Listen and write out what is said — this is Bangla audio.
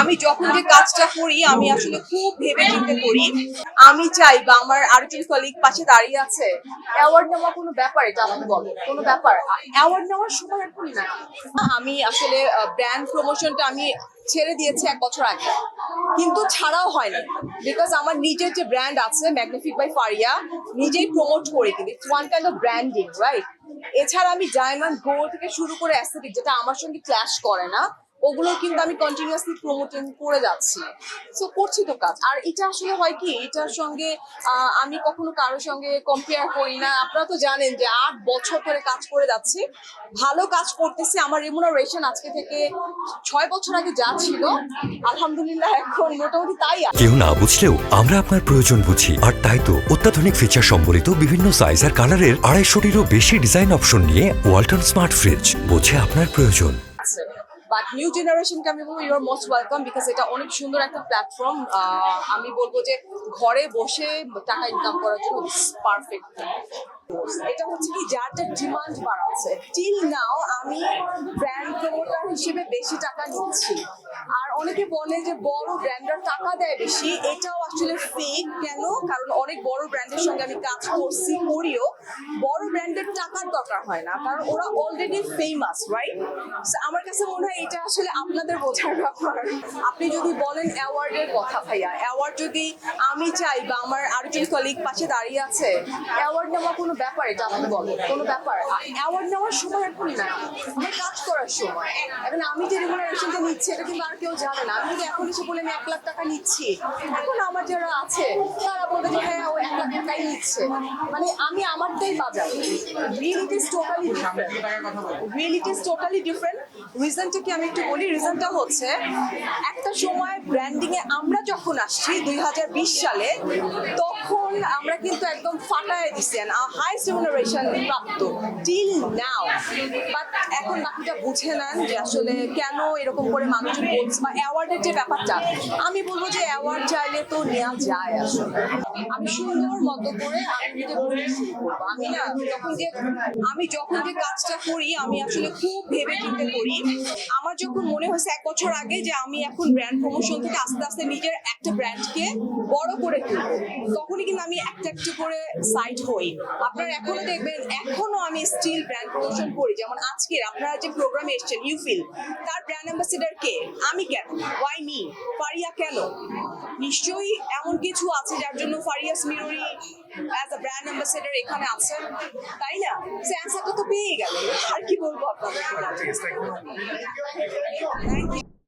আমি যখন যে কাজটা করি, আমি আসলে খুব ভেবে চিন্তে করি। আমি চাই বা আমার আরেকজন কলিগ পাশে দাঁড়িয়ে আছে। অ্যাওয়ার্ড নেওয়া কোনো ব্যাপার, এটা বলো। কোনো ব্যাপার। অ্যাওয়ার্ড নেওয়ার সময় এখন না। আমি আসলে ব্র্যান্ড প্রমোশনটা আমি ছেড়ে দিয়েছি এক বছর আগে। কিন্তু ছাড়াও হয়নি। বিকজ আমার নিজের যে ব্র্যান্ড আছে ম্যাগনিফিক বাই ফারিয়া নিজেই প্রমোট করে কিন্তু one kind of branding right এছাড়া আমি ডায়মন্ড গো থেকে শুরু করে অ্যাস্থেটিক যেটা আমার সঙ্গে ক্ল্যাশ করে না ওগুলো কিন্তু আমি কন্টিনিউয়াসলি প্রমোটিং করে যাচ্ছি। সো করছি তো কাজ। আর এটা আসলে হয় কি, এটার সঙ্গে আমি কখনো কারোর সঙ্গে কম্পেয়ার করি না। আপনারা তো জানেন যে আট বছর ধরে কাজ করে যাচ্ছি। ভালো কাজ করতেছি। আমার রেমুনারেশন আজকে থেকে ছয় বছর আগে যা ছিল, আলহামদুলিল্লাহ এখন মোটামুটি তাই। কেউ না বুঝলেও আমরা আপনার প্রয়োজন বুঝি। আর তাই তো অত্যাধুনিক ফিচার সম্বলিত বিভিন্ন সাইজ আর কালারের আড়াইশোটিরও বেশি ডিজাইন অপশন নিয়ে ওয়ালটন স্মার্ট ফ্রিজ বোঝে আপনার প্রয়োজন। বাট নিউ জেনারেশনকে আমি বলব you are most welcome because এটা অনেক সুন্দর একটা প্ল্যাটফর্ম আমি বলব যে ঘরে বসে টাকা ইনকাম করার জন্য পারফেক্ট এটা হচ্ছে কি, যার যার ডিমান্ড বাড়াচ্ছে। টিল নাও আমি ব্র্যান্ড প্রমোটার হিসেবে বেশি টাকা নিচ্ছি। অনেকে বলে যে বড় ব্র্যান্ডার টাকা দেয় বেশি, এটাও আসলে ফেক কেন? কারণ অনেক বড় ব্র্যান্ডের সঙ্গে আমি কাজ করছি, করিও। বড় ব্র্যান্ডের টাকার দরকার হয় না, কারণ ওরা অলরেডি ফেমাস রাইট আমার কাছে মনে হয় এটা আসলে আপনাদের বোঝার ব্যাপার। আপনি যদি বলেন অ্যাওয়ার্ডের কথা ভাইয়া, অ্যাওয়ার্ড যদি আমি চাই বা আমার আর আরেকজন কলিগ পাশে দাঁড়িয়ে আছে, অ্যাওয়ার্ড নেওয়া কোনো ব্যাপার এটা আপনি বলেন কোনো ব্যাপার? অ্যাওয়ার্ড নেওয়ার সময় এখন না আমার কাজ করার সময়, এখন আমি যে রেমুনারেশনটা নিচ্ছি, এটা কিন্তু আর কেউ জানে না। আমি যদি এখন এসে বলে আমি এক লাখ টাকা নিচ্ছি, এখন আমার যারা আছে, তারা বলবে যে হ্যাঁ ও এক লাখ টাকাই নিচ্ছে। মানে আমি আমারটাই বাজার reality totally reality totally different রিজনটা কি আমি একটু বলি? রিজনটা হচ্ছে, একটা সময় ব্র্যান্ডিং এ আমরা যখন আসছি দুই হাজার বিশ সালে, তখন আমরা কিন্তু একদম ফাটায় দিছি। হাইস্ট রেমুনারেশন প্রাপ্ত। টিল নাও বাট এখন বাকিটা বুঝে নেন যে আসলে কেন এরকম করে মানুষজন বলছে অ্যাওয়ার্ডের যে ব্যাপারটা, আমি বলব যে অ্যাওয়ার্ড চাইলে তো নেওয়া যায় আসলে। আমি সুন্দর মতো করে আমি আমি না, যখন যে আমি যখন যে কাজটা করি, আমি আসলে খুব ভেবে চিন্তে করি। আমার যখন মনে হয়েছে এক বছর আগে যে আমি এখন ব্র্যান্ড প্রমোশন থেকে আস্তে আস্তে নিজের একটা ব্র্যান্ডকে বড় করে তুলবো, তখনই কিন্তু আমি একটা একটা করে সাইড হই। আপনারা এখনও দেখবেন, এখনও আমি স্টিল ব্র্যান্ড প্রমোশন করি। যেমন আজকে আপনারা যে প্রোগ্রামে এসেছেন ইউফিল তার ব্র্যান্ড অ্যাম্বাসিডার কে? আমি কেন? ওয়াই মি ফারিয়া কেন? নিশ্চয়ই এমন কিছু আছে যার জন্য ফারিয়াস মিরুরি অ্যাজ আ ব্র্যান্ড অ্যাম্বাসেডার এখানে আছে। তাই না? সে অ্যান্সারটা তো পেয়ে গেল। আর কি বলব আপনাদের? Thank you